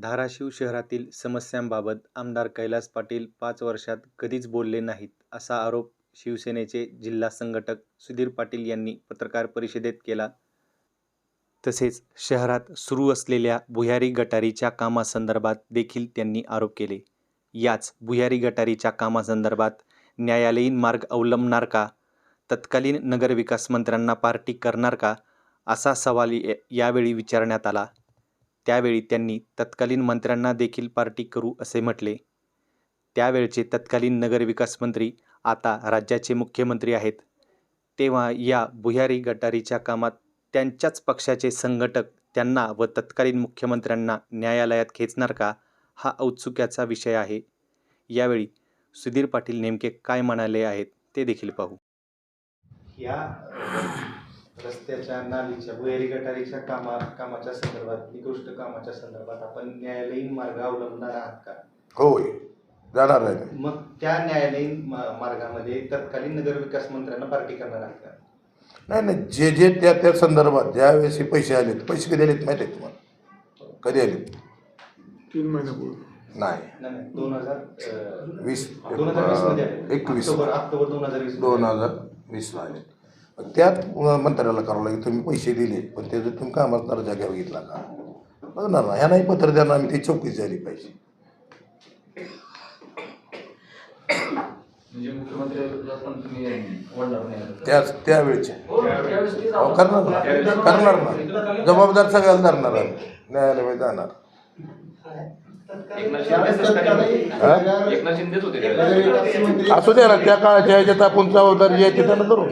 धाराशिव शहरातील समस्यांबाबत आमदार कैलास पाटील पाच वर्षात कधीच बोलले नाहीत असा आरोप शिवसेनेचे जिल्हा संघटक सुधीर पाटील यांनी पत्रकार परिषदेत केला. तसेच शहरात सुरू असलेल्या भुयारी गटारीच्या कामासंदर्भात देखील त्यांनी आरोप केले. याच भुयारी गटारीच्या कामासंदर्भात न्यायालयीन मार्ग अवलंबणार का? तत्कालीन नगरविकास मंत्र्यांना पार्टी करणार का? असा सवाल यावेळी विचारण्यात आला. त्यावेळी त्यांनी तत्कालीन मंत्र्यांना देखील पार्टी करू असे म्हटले. त्यावेळचे तत्कालीन नगरविकास मंत्री आता राज्याचे मुख्यमंत्री आहेत. तेव्हा या भुयारी गटारीच्या कामात त्यांच्याच पक्षाचे संघटक त्यांना व तत्कालीन मुख्यमंत्र्यांना न्यायालयात खेचणार का हा औत्सुक्याचा विषय आहे. यावेळी सुधीर पाटील नेमके काय म्हणाले आहेत ते देखील पाहू. या रस्त्याच्या नालीच्या भुयारी गटारीच्या कामा कामाच्या संदर्भात निकृष्ट कामाच्या संदर्भात आपण न्यायालयीन मार्ग अवलंबणार आहात का? होय. जाणार आहे मी. मग त्या न्यायालयीन मा- मार्गामध्ये तत्कालीन नगरविकास मंत्र्यांना पार्टी करणार आहात का? नाही नाही. जे जे त्या त्या संदर्भात ज्यावेळेस हे पैसे आलेत पैसे कधी आलेत माहिती आहे तुम्हाला? कधी आलेत? तीन महिन्यापूर्वी नाही. नाही नाही. दोन हजार वीस. दोन हजार वीसमध्ये आले. एकवीस. ऑक्टोबर ऑक्टोबर दोन हजार वीस दोन हजार वीसला आले त्यात मंत्र्याला करावं लागेल. तुम्ही पैसे दिले पण त्याचं तुम्ही कामात दर्जा घ्या बघितला का? बघणार ना. ह्या नाही पत्र देणार आम्ही ती चौकशी झाली पाहिजे. म्हणजे. त्याच त्यावेळेचे. करणार ना. करणार ना. जबाबदार सगळ्याला धरणार आम्ही न्यायालयामध्ये जाणार. हा? असू द्या ना त्या काळाच्या ह्याच्यात आपण जबाबदारी जी आहे ती त्यांना धरू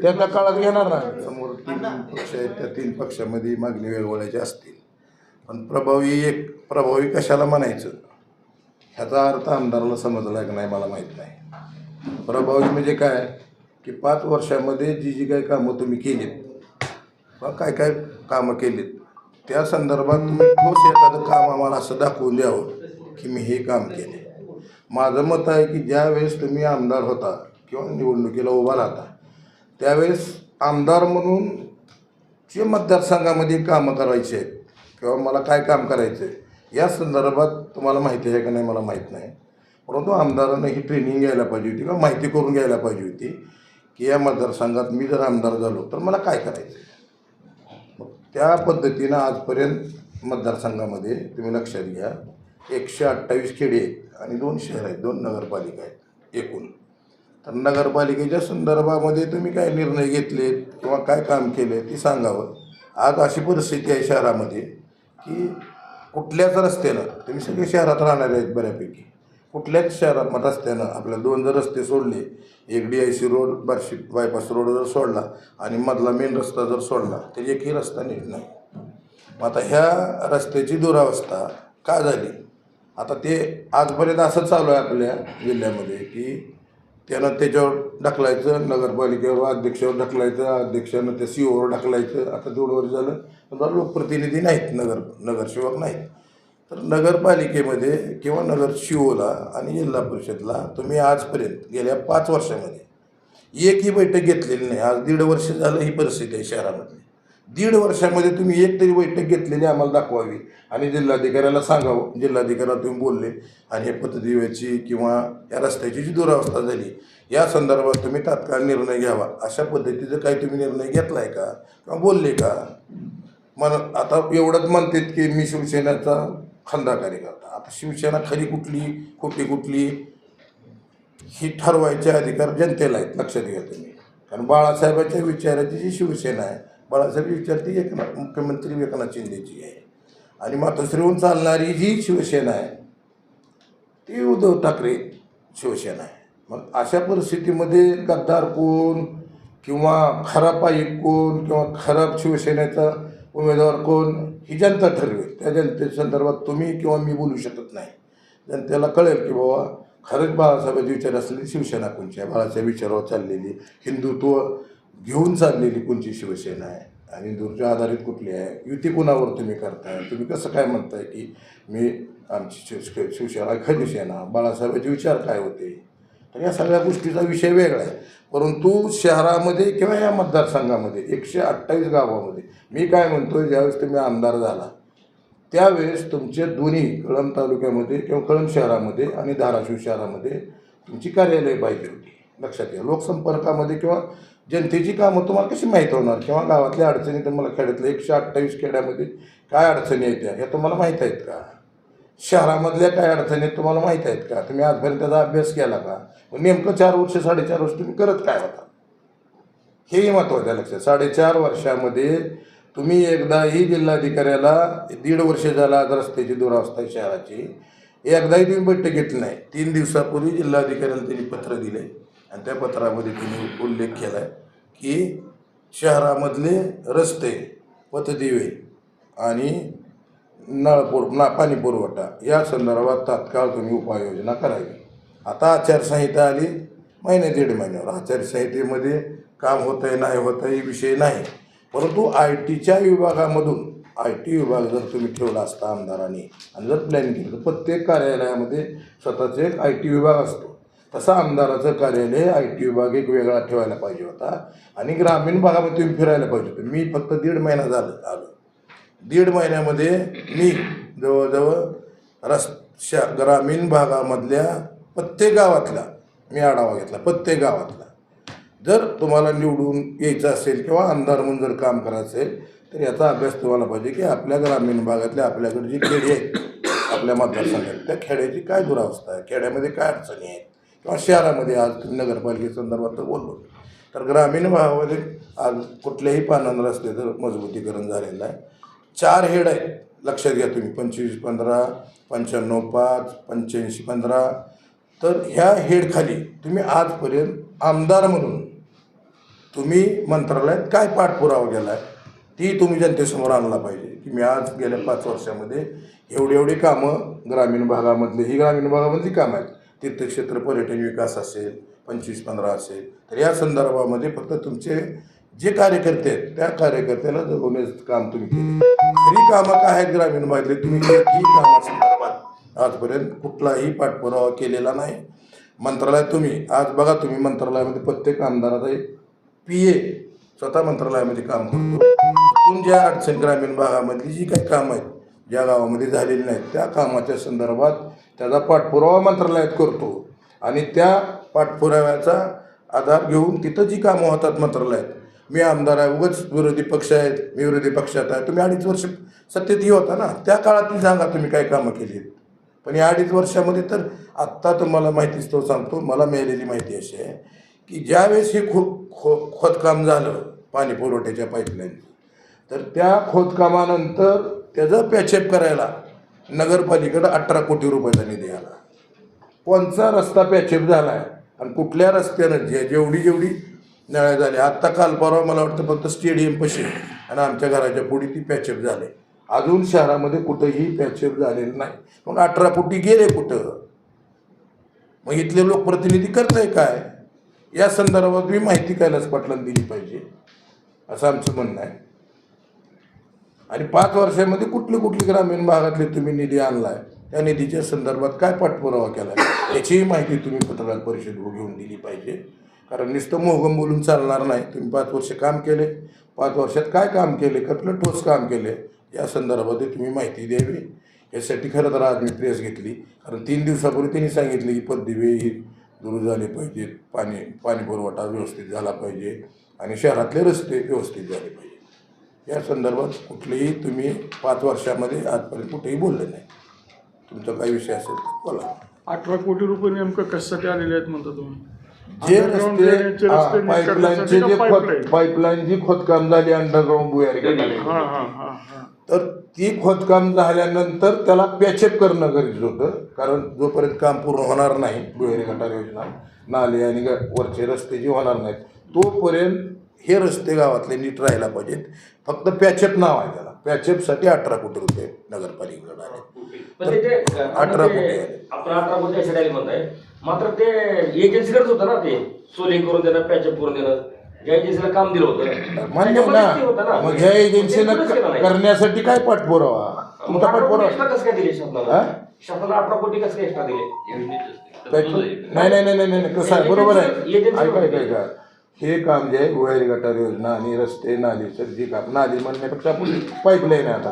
त्या त्या काळात घेणार ना. समोर तीन पक्ष आहेत त्या तीन पक्षामध्ये मागणी वेगवेगळ्याची असतील. पण प्रभावी एक प्रभावी कशाला म्हणायचं? ह्याचा अर्थ आमदाराला समजला की नाही मला माहीत नाही. प्रभावी म्हणजे काय? की पाच वर्षामध्ये जी जी काही कामं तुम्ही केलीत किंवा काय काय कामं केलीत त्या संदर्भात तुम्ही ठोस एखादं काम आम्हाला असं दाखवून द्यावं की मी हे काम केले माझं मत आहे की ज्यावेळेस तुम्ही आमदार होता किंवा निवडणुकीला उभा राहता त्यावेळेस आमदार म्हणून जे मतदारसंघामध्ये कामं करायचे आहेत किंवा मला काय काम करायचं आहे या संदर्भात तुम्हाला माहिती आहे का नाही मला माहीत नाही. परंतु आमदारानं ही ट्रेनिंग घ्यायला पाहिजे होती किंवा माहिती करून घ्यायला पाहिजे होती की या मतदारसंघात मी जर आमदार झालो तर मला काय करायचं आहे त्या पद्धतीनं आजपर्यंत मतदारसंघामध्ये तुम्ही लक्षात घ्या एकशे अठ्ठावीस खेडे आहेत आणि दोन शहर आहेत दोन नगरपालिका आहेत एकूण. तर नगरपालिकेच्या संदर्भामध्ये तुम्ही काय निर्णय घेतलेत किंवा काय काम केले ते सांगावं. आज अशी परिस्थिती आहे शहरामध्ये की कुठल्याच रस्त्यानं तुम्ही सगळे शहरात राहणारे आहेत बऱ्यापैकी. कुठल्याच शहरात रस्त्यानं आपल्या दोन जर रस्ते सोडले एक D I C road Barshi bypass road जर सोडला आणि मधला मेन रस्ता जर सोडला तर एकही रस्ता नीट नाही. मग आता ह्या रस्त्याची दुरावस्था का झाली? आता ते आजपर्यंत असं चालू आहे आपल्या जिल्ह्यामध्ये की त्यानं त्याच्यावर ढकलायचं नगरपालिकेवर अध्यक्षावर ढकलायचं अध्यक्षानं त्या सी ओवर ढकलायचं आता दोन वर्ष झालं. लोकप्रतिनिधी नाहीत नगर नगरसेवक नाहीत. तर नगरपालिकेमध्ये किंवा नगर शिओला आणि जिल्हा परिषदला तुम्ही आजपर्यंत गेल्या पाच वर्षामध्ये एकही बैठक घेतलेली नाही. आज दीड वर्ष झालं ही परिस्थिती आहे शहरामध्ये. दीड वर्षामध्ये तुम्ही एक तरी बैठक घेतलेली आम्हाला दाखवावी आणि जिल्हाधिकाऱ्याला सांगावं. जिल्हाधिकाऱ्याला तुम्ही बोलले आणि हे पथदिव्याची किंवा या रस्त्याची जी दुरावस्था झाली या संदर्भात तुम्ही तात्काळ निर्णय घ्यावा. अशा पद्धतीचा काही तुम्ही निर्णय घेतला आहे का? किंवा बोलले का? मन आता एवढंच म्हणतात की मी शिवसेनेचा खंदा कार्यकर्ता. आता शिवसेना खरी कुठली खोटी कुठली ही ठरवायचे अधिकार जनतेला आहेत लक्षात घ्या तुम्ही. कारण बाळासाहेबांच्या विचाराची जी शिवसेना आहे बाळासाहेब विचार ती एकनाथ मुख्यमंत्री एकनाथ शिंदेची आहे. आणि मातोश्रीहून चालणारी जी शिवसेना आहे ती उद्धव ठाकरे शिवसेना आहे. मग अशा परिस्थितीमध्ये गद्दार कोण किंवा खराब पाईक कोण किंवा खराब शिवसेनेचा उमेदवार कोण ही जनता ठरवेल. त्या जनतेच्या संदर्भात तुम्ही किंवा मी बोलू शकत नाही. जनतेला कळेल की बाबा खरंच बाळासाहेबांचे विचार असलेली शिवसेना कोणची आहे? बाळासाहेब विचारावर चाललेली हिंदुत्व घेऊन चाललेली कोणची शिवसेना आहे? आणि हिंदूच्या आधारित कुठली आहे? युती कुणावर तुम्ही करताय? तुम्ही कसं काय म्हणताय की मी आमची शिव शिव- शिवसेना खरी सेना बाळासाहेबांचे विचार काय होते? तर या सगळ्या गोष्टीचा विषय वेगळा आहे. परंतु शहरामध्ये किंवा या मतदारसंघामध्ये एकशे अठ्ठावीस गावामध्ये मी काय म्हणतो ज्यावेळेस तुम्ही आमदार झाला त्यावेळेस तुमचे दोन्ही कळंब तालुक्यामध्ये किंवा कळंब शहरामध्ये आणि धाराशिव शहरामध्ये तुमची कार्यालय पाहिजे होती. लक्षात घ्या लोकसंपर्कामध्ये किंवा जनतेची कामं तुम्हाला कशी माहीत होणार? किंवा गावातल्या अडचणी तुम्हाला खेड्यातल्या एकशे अठ्ठावीस खेड्यामध्ये काय अडचणी येत्या ह्या तुम्हाला माहीत आहेत का? शहरामधल्या काय अडचणी आहेत तुम्हाला माहीत आहेत का? तुम्ही आजपर्यंत त्याचा अभ्यास केला का? नेमकं चार वर्ष साडेचार वर्ष तुम्ही करत काय होता? हेही महत्त्वाच्या लक्षात. साडेचार वर्षामध्ये तुम्ही एकदाही जिल्हाधिकाऱ्याला दीड वर्ष झाला आज रस्त्याची दुरावस्था शहराची. एकदाही तुम्ही बैठक घेतली नाही. तीन दिवसापूर्वी जिल्हाधिकाऱ्याला त्यांनी पत्र दिले आणि त्या पत्रामध्ये त्यांनी उल्लेख केला आहे की शहरामधले रस्ते पथदिवे आणि नळपूर ना पाणी पुरवठा या संदर्भात तात्काळ तुम्ही उपाययोजना करावी. आता आचारसंहिता आली महिने दीड महिन्यावर आचारसंहितेमध्ये काम होतं आहे नाही होतं आहे विषय नाही. परंतु आय टीच्या विभागामधून आय टी विभाग जर तुम्ही ठेवला असता आमदारांनी आणि जर प्लॅन केलं तर प्रत्येक कार्यालयामध्ये स्वतःचे एक आय टी विभाग असतो. तसा आमदाराचं कार्यालय आय टी विभाग एक वेगळा ठेवायला पाहिजे होता आणि ग्रामीण भागामध्ये तुम्ही फिरायला पाहिजे होतं. मी फक्त दीड महिना झालं आलो. दीड महिन्यामध्ये मी जवळजवळ रस ग्रामीण भागामधल्या प्रत्येक गावातला मी आढावा घेतला प्रत्येक गावातला. जर तुम्हाला निवडून यायचं असेल किंवा आमदार म्हणून जर काम करायचं असेल तर याचा अभ्यास तुम्हाला पाहिजे की आपल्या ग्रामीण भागातल्या आपल्याकडे जी खेडी आहेत आपल्या मतदारसंघात त्या खेड्याची काय दुरावस्था आहे? खेड्यामध्ये काय अडचणी आहेत? किंवा शहरामध्ये आज तुम्ही नगरपालिकेसंदर्भात तर बोललो. तर ग्रामीण भागामध्ये आज कुठल्याही पानंद रस्ते तर मजबूतीकरण झालेलं आहे चार हेड आहेत. लक्षात घ्या तुम्ही पंचवीस पंधरा पंच्याण्णव पाच पंच्याऐंशी पंधरा तर ह्या हेडखाली तुम्ही आजपर्यंत आमदार म्हणून तुम्ही मंत्रालयात काय पाठपुरावा केला आहे ती तुम्ही जनतेसमोर आणला पाहिजे की मी आज गेल्या पाच वर्षामध्ये एवढी एवढी कामं ग्रामीण भागामधली ही ग्रामीण भागामधली कामं आहेत. तीर्थक्षेत्र पर्यटन विकास असेल पंचवीस पंधरा असेल तर या संदर्भामध्ये फक्त तुमचे जे कार्यकर्ते आहेत त्या कार्यकर्त्याला जगवण्याचं काम तुम्ही केलं. तरी कामं काय आहेत ग्रामीण भागातले? तुम्ही कामं. कामासंदर्भात आजपर्यंत कुठलाही पाठपुरावा केलेला नाही. मंत्रालयात तुम्ही आज बघा तुम्ही मंत्रालयामध्ये प्रत्येक आमदाराचा एक पी ए स्वतः मंत्रालयामध्ये काम करतो. तिथून ज्या अडचण ग्रामीण भागामधली जी काही कामं आहेत ज्या गावामध्ये झालेली नाहीत त्या कामाच्या संदर्भात त्याचा पाठपुरावा मंत्रालयात करतो. आणि त्या पाठपुराव्याचा आधार घेऊन तिथं जी कामं होतात मंत्रालयात मी आमदार आहे उगच विरोधी पक्ष आहेत मी विरोधी पक्षात आहे तुम्ही अडीच वर्ष सत्तेत होता ना त्या काळात सांगा तुम्ही काय कामं केली आहेत. पण या अडीच वर्षामध्ये तर आत्ता तुम्हाला माहितीच तो सांगतो मला मिळालेली माहिती अशी आहे की ज्यावेळेस हे खो खो खोदकाम झालं पाणी पुरवठ्याच्या पाईपलाईनचं तर त्या खोदकामानंतर त्याचं पॅचअप करायला नगरपालिकेकडं अठरा कोटी रुपयाचा निधी आला. कोणचा रस्ता पॅचअप झाला आहे आणि कुठल्या रस्त्यानं जे जेवढी जेवढी नळ्या झाल्या आत्ता काल परवा मला वाटतं फक्त स्टेडियम पशी आणि आमच्या घराच्या पुढे ती पॅचअप झाले. अजून शहरामध्ये कुठंही पॅचअप झालेलं नाही. मग अठरा फुटी गेले कुठं? मग इथले लोकप्रतिनिधी करत आहे काय? या संदर्भात मी माहिती कैलास पाटलांना दिली पाहिजे. असं आमचं म्हणणं आहे. आणि पाच वर्षामध्ये कुठले कुठले ग्रामीण भागातले तुम्ही निधी आणलाय? त्या निधीच्या संदर्भात काय पाठपुरावा केला याचीही माहिती तुम्ही पत्रकार परिषद घेऊन दिली पाहिजे. कारण नुसतं मोहगम बोलून चालणार नाही. तुम्ही पाच वर्ष काम केले. पाच वर्षात काय काम केले? कसलं ठोस काम केले? या संदर्भात तुम्ही माहिती द्यावी. यासाठी खरं तर आज मी प्रेस घेतली. कारण तीन दिवसापूर्वी त्यांनी सांगितले की पददिवे ही दुरुस्त झाले पाहिजेत. पाणी पाणी पुरवठा व्यवस्थित झाला पाहिजे आणि शहरातले रस्ते व्यवस्थित झाले पाहिजे या संदर्भात कुठलेही तुम्ही पाच वर्षामध्ये आजपर्यंत कुठेही बोलले नाही. तुमचा काही विषय असेल तर बोला. अठरा कोटी रुपये नेमकं कशासाठी आलेले आहेत म्हणता तुम्ही? जे रस्ते पाईपलाईनचे जे का खोद pipeline? पाईपलाईन जी खोदकाम झाली अंडरग्राऊंड बुयारी. हा हा हा हा. तर ती खोदकाम झाल्यानंतर त्याला पॅचअप करणं गरजेचं होतं. कारण जोपर्यंत काम पूर्ण होणार नाही भुयारी गटार योजना नाले आणि वरचे रस्ते जे होणार नाहीत तोपर्यंत हे रस्ते गावातले नीट राहायला पाहिजेत. फक्त पॅचअप नाव आहे त्याला. पॅचअपसाठी अठरा कोटी रुपये नगरपालिकेकडे आले. अठरा कोटी. अठरा कोटी मात्र ते एजन्सीकडेच होतं ना ते. सोलिंग करून देणं पॅचअप करून देणं. ज्या एजन्सीला काम दिलं होतं. मान्य ते होतं ना. मग ह्या ते एजन्सीनं कुठंच केलं नाही. करण्यासाठी काय पाठपुरावा? मग तुमचा अठरा कोटी पाठपुरावा. एक्स्ट्रा कसं काय दिले हा? शासनाला शासनाला अठरा कोटी कसं काय एक्स्ट्रा दिले? नाही नाही नाही नाही नाही कसं आहे? बरोबर आहे. एजन्सी- ऐका ऐका ऐका. हे काम जे आहे भुयारी गटार योजना आणि रस्ते नाली तर जी काम नाली म्हणण्यापेक्षा आपण पाईपलाईन आहे आता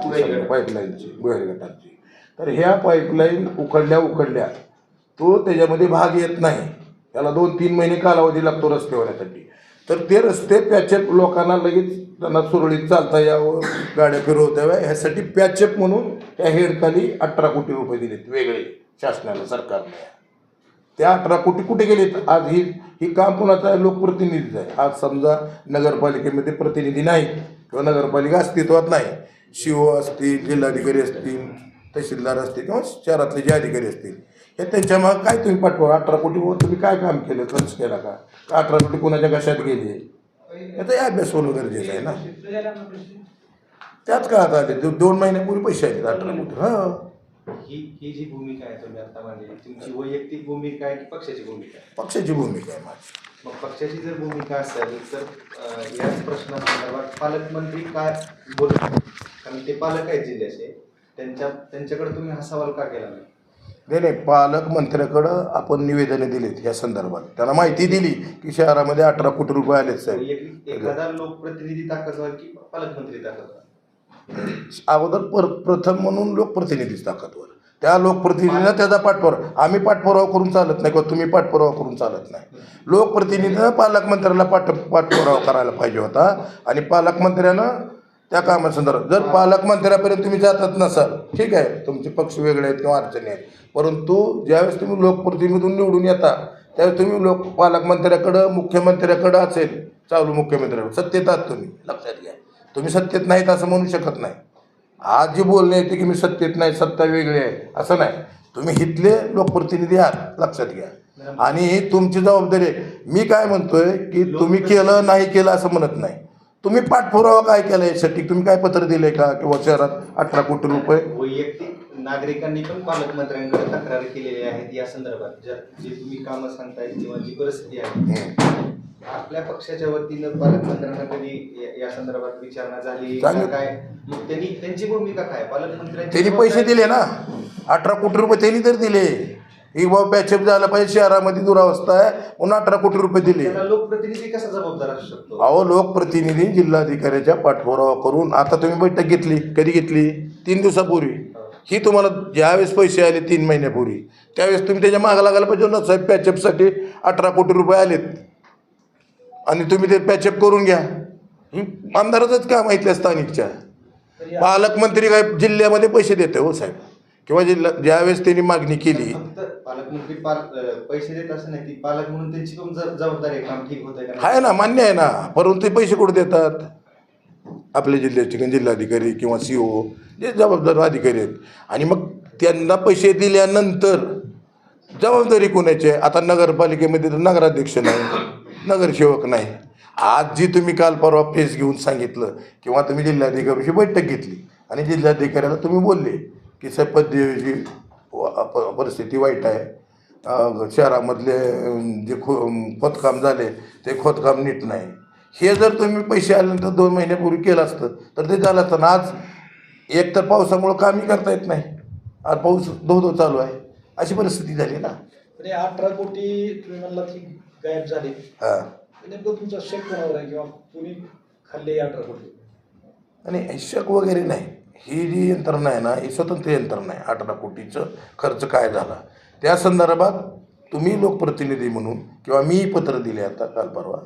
पाईपलाईनची भुयारी गटारची तर ह्या पाईपलाईन उकडल्या उकडल्या तो त्याच्यामध्ये भाग येत नाही. त्याला दोन तीन महिने कालावधी लागतो रस्ते होण्यासाठी तर ते रस्ते पॅचअप लोकांना लगेच त्यांना सुरळीत चालता यावं गाड्या फिरवता याव्या ह्यासाठी पॅचअप म्हणून त्या हेडखाली अठरा कोटी रुपये दिलेत वेगळे शासनाला सरकारने. त्या अठरा कोटी कुठे गेलेत? आज ही ही काम कोणाचं आहे? लोकप्रतिनिधीचं आहे. आज समजा नगरपालिकेमध्ये प्रतिनिधी नाही किंवा नगरपालिका अस्तित्वात नाही. शिव असतील जिल्हाधिकारी असतील तहसीलदार असतील किंवा शहरातले जे अधिकारी असतील. हे त्यांच्या मग काय तुम्ही पाठवा? अठरा कोटीवर तुम्ही काय काम केलं? खर्च केला का? अठरा कोटी कोणाच्या कशात गेले? याचा अभ्यास होणं गरजेचं आहे ना. त्याच काळात आले. दोन महिन्यापूर्वी पैसे आले अठरा कोटी. हां. ही ही जी भूमिका आहे तुम्ही आता मांडली तुमची वैयक्तिक भूमिका आहे की पक्षाची भूमिका आहे? पक्षाची भूमिका आहे माझी. मग पक्षाची जर भूमिका असेल तर याच प्रश्नासंदर्भात पालकमंत्री काय बोलत? कारण ते पालक आहेत जिल्ह्याचे. त्यांच्या त्यांच्याकडे तुम्ही हा सवाल का केला नाही? नाही नाही पालकमंत्र्याकडं आपण निवेदने दिलीत या संदर्भात. त्यांना माहिती दिली की शहरामध्ये अठरा कोटी रुपये आलेत साहेब. एखादा लोकप्रतिनिधी की पालकमंत्री अगोदर पर प्रथम म्हणून लोकप्रतिनिधीच ताकदवर त्या लोकप्रतिनिधीला त्याचा पाठपुरावा आम्ही पाठपुरावा करून चालत नाही किंवा तुम्ही पाठपुरावा करून चालत नाही. लोकप्रतिनिधीनं पालकमंत्र्याला पाठ पाठपुरावा करायला पाहिजे होता आणि पालकमंत्र्यानं त्या कामासंदर्भात जर पालकमंत्र्यापर्यंत तुम्ही जातच नसाल ठीक आहे तुमचे पक्ष वेगळे आहेत किंवा अडचणी आहेत. परंतु ज्यावेळेस तुम्ही लोकप्रतिनिधीतून निवडून येता त्यावेळेस तुम्ही लोक पालकमंत्र्याकडं मुख्यमंत्र्याकडं असेल चालू मुख्यमंत्र्याकडं. सत्तेत आहात तुम्ही लक्षात घ्या. तुम्ही सत्तेत नाहीत असं म्हणू शकत नाही. आज जी बोलणे येते की मी सत्तेत नाही सत्ता वेगळी आहे असं नाही. तुम्ही इथले लोकप्रतिनिधी आहात लक्षात घ्या. आणि ही तुमची जबाबदारी आहे. मी काय म्हणतोय की तुम्ही केलं नाही केलं असं म्हणत नाही. तुम्ही पाठपुरावा काय केला यासाठी? तुम्ही काय पत्र दिले का? किंवा शहरात अठरा कोटी रुपये? वैयक्तिक नागरिकांनी पण पालकमंत्र्यांकडे तक्रार केलेल्या आहेत या संदर्भात. जे तुम्ही कामं सांगताय किंवा जी परिस्थिती आहे. आपल्या पक्षाच्या वतीनं पालकमंत्र्यांना कधी या- या संदर्भात विचारणा झाली? का. काय? मग त्यांनी त्यांची भूमिका काय? पालकमंत्र्यांची त्यांनी पैसे दिले ना. अठरा कोटी रुपये त्यांनी तर दिले. ही बाबा पॅचअप झाला पाहिजे शहरामध्ये दुरावस्था आहे. म्हणून अठरा कोटी रुपये दिले. त्याला लोकप्रतिनिधी कसा जबाबदार असू शकतो? अहो लोकप्रतिनिधी जिल्हाधिकाऱ्याच्या पाठपुरावा करून आता तुम्ही बैठक घेतली. कधी घेतली? तीन दिवसापूर्वी. ही तुम्हाला ज्यावेळेस पैसे आले तीन महिन्यापूर्वी. त्यावेळेस तुम्ही त्याच्या मागं लागायला पाहिजे ना साहेब? पॅचअपसाठी अठरा कोटी रुपये आलेत. आणि तुम्ही ते पॅचअप करून घ्या. ही आमदाराचंच काम आहे इथल्या स्थानिकच्या. पालकमंत्री काय जिल्ह्यामध्ये पैसे देते हो साहेब? किंवा जिल्हा ज्यावेळेस त्यांनी मागणी केली. फक्त पालकमंत्री पाल अं, पैसे देत असं नाही ती पालक म्हणून त्यांची पण ज- जबाबदारी आहे काम ठीक होतंय का नाही? आहे ना मान्य आहे ना. परंतु ते पैसे कुठे देतात? आपल्या जिल्ह्याचे किंवा जिल्हाधिकारी किंवा सी ओ जे जबाबदार अधिकारी आहेत. आणि मग त्यांना पैसे दिल्यानंतर जबाबदारी कोणाची आहे? आता नगरपालिकेमध्ये तर नगराध्यक्ष नाही नगरसेवक नाही. आज जी तुम्ही काल परवा प्रेस घेऊन सांगितलं किंवा तुम्ही जिल्हाधिकाऱ्याशी बैठक घेतली आणि जिल्हाधिकाऱ्याला तुम्ही बोलले की सपद्यची परिस्थिती वाईट आहे. शहरामधले जे खो खोदकाम झाले ते खोदकाम नीट नाही. हे जर तुम्ही पैसे आल्यानंतर दोन महिन्यापूर्वी केलं असतं तर ते झालं असतं. आणि आज एक तर पावसामुळं कामही करता येत नाही. आज पाऊस धो धो चालू आहे. अशी परिस्थिती झाली ना. अठरा कोटी तुम्ही म्हणला की गायब झाले. हां. नेमकं तुमचा शेक कोणावर आहे? किंवा कुणी खाल्ले अठरा कोटी? आणि शक वगैरे नाही. ही जी यंत्रणा आहे ना ही स्वतंत्र यंत्रणा आहे. अठरा कोटीचं खर्च काय झाला? त्या संदर्भात तुम्ही लोकप्रतिनिधी म्हणून किंवा मी पत्र दिले आता काल परवा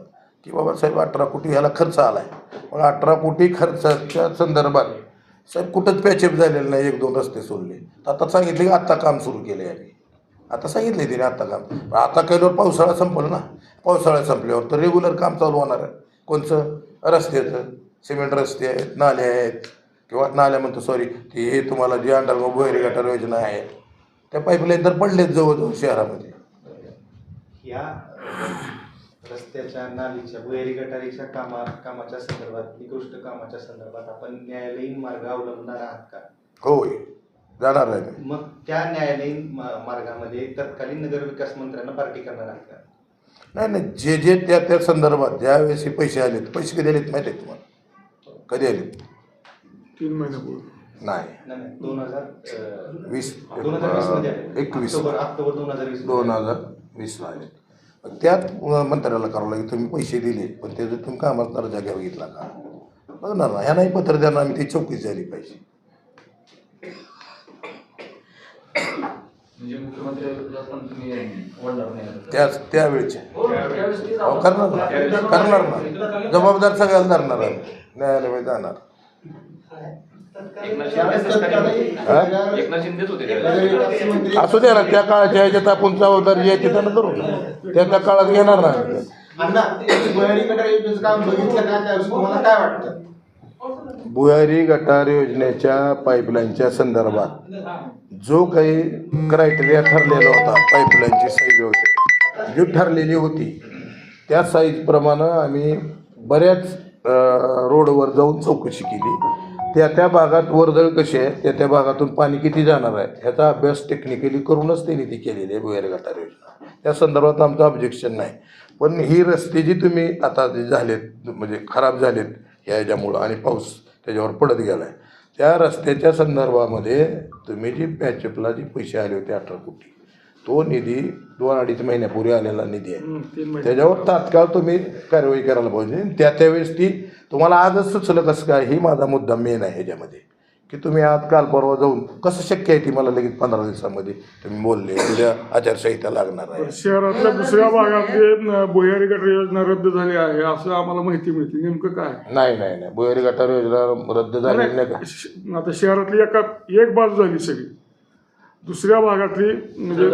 की बाबासाहेब अठरा कोटी ह्याला खर्च आला आहे मग अठरा कोटी खर्चाच्या संदर्भात साहेब कुठंच पॅचअप झालेलं नाही. एक दोन रस्ते सोडले. आता सांगितले की आत्ता काम सुरू केले आम्ही आता सांगितले तिने आत्ता काम. पण आता केल्यावर पावसाळा संपलं ना. पावसाळा संपल्यावर तर रेग्युलर काम चालू होणार आहे. कोणचं? रस्त्याचं. सिमेंट रस्ते आहेत नाले आहेत. किंवा नाल्या म्हणतो सॉरी ते हे तुम्हाला जे अंडरग्राऊंड भैरी गटार योजना आहे. त्या पाईपलाईन तर पडलेत जवळजवळ शहरामध्ये. या रस्त्याच्या नालीच्या भुयारी गटारीच्या कामा कामाच्या संदर्भात निकृष्ट कामाच्या संदर्भात आपण न्यायालयीन मार्ग अवलंबणार आहात का? होय जाणार आहे मग त्या न्यायालयीन मार्गामध्ये तत्कालीन नगरविकास मंत्र्यांना पार्टी करणार आहात का? नाही नाही जे जे त्या त्या संदर्भात ज्यावेळेस पैसे आलेत पैसे कधी आलेत माहिती आहे तुम्हाला? कधी आलेत? तीन महिन्यापूर्वी नाही. दोन हजार वीस. दोन हजार वीसमध्ये आले. एकवीस. ऑक्टोबर ऑक्टोबर दोन हजार वीस दोन हजार वीसला आलेत त्यात अं, मंत्र्याला करावं लागेल तुम्ही पैसे दिले पण त्याचं तुम्ही कामाचा दर्जा घ्या बघितला का? बघणार ना ह्या नाही पत्र देणार आम्ही ती चौकशी झाली पाहिजे. म्हणजे मुख्यमंत्री पण तुम्ही वडणार नाही आता. त्याच त्यावेळेचे. हो, त्यावेळेस तेच अहो, करणार ना. करणार ना. जबाबदार सगळ्याला धरणार आहे. न्यायालय जाणार. असू द्या ना त्या काळाच्या ह्याच्यात आपण जबाबदारी आहे तिथं करू त्या त्या काळात घेणार ना भुयारी गटार योजनेचं काम बघितलं का? त्यावेळेस तुम्हाला काय वाटतं? भुयारी गटार योजनेच्या पाईपलाईनच्या संदर्भात जो काही क्रायटेरिया ठरलेला होता पाईपलाईनची साईज वगैरे जी ठरलेली होती त्या साईजप्रमाणे आम्ही बऱ्याच रोडवर जाऊन चौकशी केली. त्या त्या भागात वर्दळ कशी आहे? त्या त्या भागातून पाणी किती जाणार आहे? ह्याचा अभ्यास टेक्निकली करूनच त्यांनी ती केलेली आहे भुयारी गटार योजना. त्या संदर्भात आमचं ऑब्जेक्शन नाही. पण ही रस्ते जी तुम्ही आता जे झालेत म्हणजे खराब झालेत ह्या ह्याच्यामुळं आणि पाऊस त्याच्यावर पडत गेला आहे त्या रस्त्याच्या संदर्भामध्ये तुम्ही जी पॅचअपला जी पैसे आले होते अठरा कोटी तो निधी दोन अडीच महिन्यापूर्वी आलेला निधी आहे. त्याच्यावर तात्काळ तुम्ही कारवाई करायला पाहिजे. त्या त्यावेळेस ती तुम्हाला आजच सुचलं कसं काय? ही माझा मुद्दा मेन आहे ह्याच्यामध्ये. की तुम्ही आज काल परवा जाऊन कसं शक्य आहे ती मला लगेच पंधरा दिवसामध्ये तुम्ही बोलले. उद्या आचारसंहिता लागणार आहे. शहरातल्या दुसऱ्या भागातली भुयारी गटर योजना रद्द झाली आहे असं आम्हाला माहिती मिळते. नेमकं काय? नाही नाही नाही. भुयारी गटार योजना रद्द झालेली नाही का? आता शहरातली एका एक बाजू झाली सगळी. दुसऱ्या भागातली म्हणजे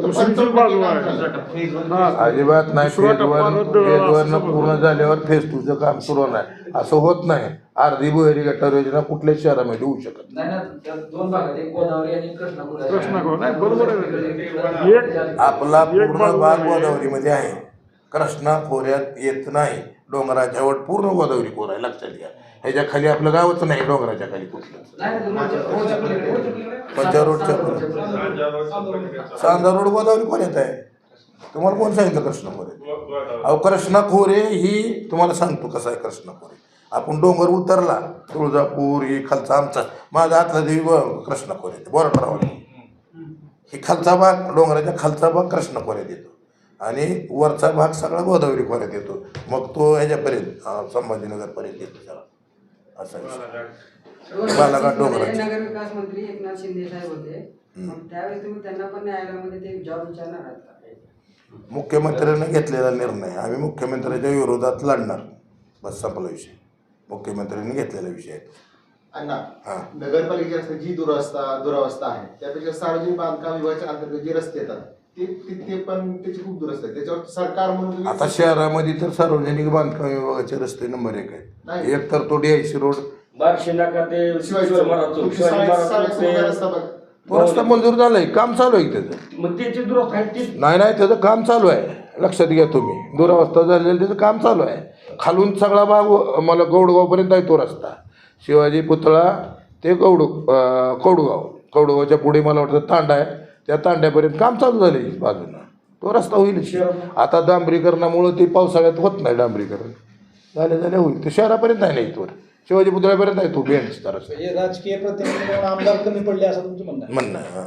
दुसरी जी बाजू आहे. हा. अजिबात नाही दुसरा फेज टप्पा वन रद्द फेज असं वन सगळं. पूर्ण झाल्यावर फेज टूचं काम सुरू नाही असं होत नाही. अर्धी भुयारी गटार योजना कुठल्याच शहरामध्ये होऊ शकत नाही. नाही ना त्या दोन भागात एक गोदावरी आणि कृष्णा कृष्णाकोट नाही बरोबर आहे. एक आपला एक पूर्ण बाजू भाग. गोदावरीमध्ये आहे. कृष्णा खोऱ्यात येत नाही. डोंगराच्या वर पूर्ण गोदावरी खोर आहे. लक्षात घ्या. ह्याच्या खाली आपलं गावच नाही डोंगराच्या खाली कुठलं. पंचा रोडच्या चांदा रोड गोदावरी खोऱ्यात आहे. तुम्हाला कोण सांगितलं कृष्ण खोरे अहो कृष्णा खोरे ही तुम्हाला सांगतो कसं आहे कृष्णा खोरे आपण डोंगर उतरला तुळजापूर ही खालचा आमचा माझा आतला देवी कृष्ण कृष्णा खोरे बोरडराव. ही खालचा भाग डोंगराच्या खालचा भाग कृष्ण खोऱ्यात येतो आणि वरचा भाग सगळा गोदावरी खोऱ्यात येतो. मग तो ह्याच्यापर्यंत संभाजीनगरपर्यंत येतो सगळा. असा विषय बालाघाट डोंगराचे? नगर विकास मंत्री एकनाथ शिंदे साहेब होते. मग त्यावेळी तुम्ही त्यांना पण न्यायालयामध्ये ते जॉब विचारणार आहात का? मुख्यमंत्र्यांनी घेतलेला निर्णय आम्ही मुख्यमंत्र्याच्या विरोधात लढणार. बस संपला विषय. मुख्यमंत्र्यांनी घेतलेला विषय आहे. तो. अण्णा हा. नगरपालिकेची रस्ते जी दुरवस्था दुरावस्था आहे त्यापेक्षा सार्वजनिक बांधकाम विभागाच्या अंतर्गत जे रस्ते येतात ते ते ते पण त्याची खूप दुरस्थ आहे. त्याच्यावर सरकार म्हणून तुम्ही- आता शहरामध्ये तर सार्वजनिक बांधकाम विभागाचे रस्ते नंबर एक आहेत. नाही. एक तर तो डीआयसी रोड. बारशे नाका ते शिवाजी शिवाजी महाराज चौक, तुमची शिवाजी साडे- महाराज साडे चौक समुद्र ते- रस्ता बघ. तो रस्ता मंजूर झालाय. काम चालू आहे त्याचं. मग त्याची दुरुस्त आहे तीच नाही नाही त्याचं काम चालू आहे. लक्षात घ्या तुम्ही. दुरावस्था झालेली त्याचं काम चालू आहे. खालून सगळा भाग व- मला गौडगावपर्यंत आहे तो रस्ता. शिवाजी पुतळा ते गौड अं, कौडगाव. कौडगावच्या पुढे मला वाटतं तांडा आहे. त्या तांड्यापर्यंत काम चालू झाले बाजूनं. तो रस्ता होईल. आता डांबरीकरणामुळं ते पावसाळ्यात होत नाही डांबरीकरण. झाले झाले होईल. ते शहरापर्यंत आहे नाही इथवर? शिवाजी पुतळ्यापर्यंत आहे तो बियांचा रस्ता हे राजकीय प्रतिनिधी म्हणून आमदार कमी पडले असं तुमचं म्हणणं आहे. म्हणणं आहे, हां.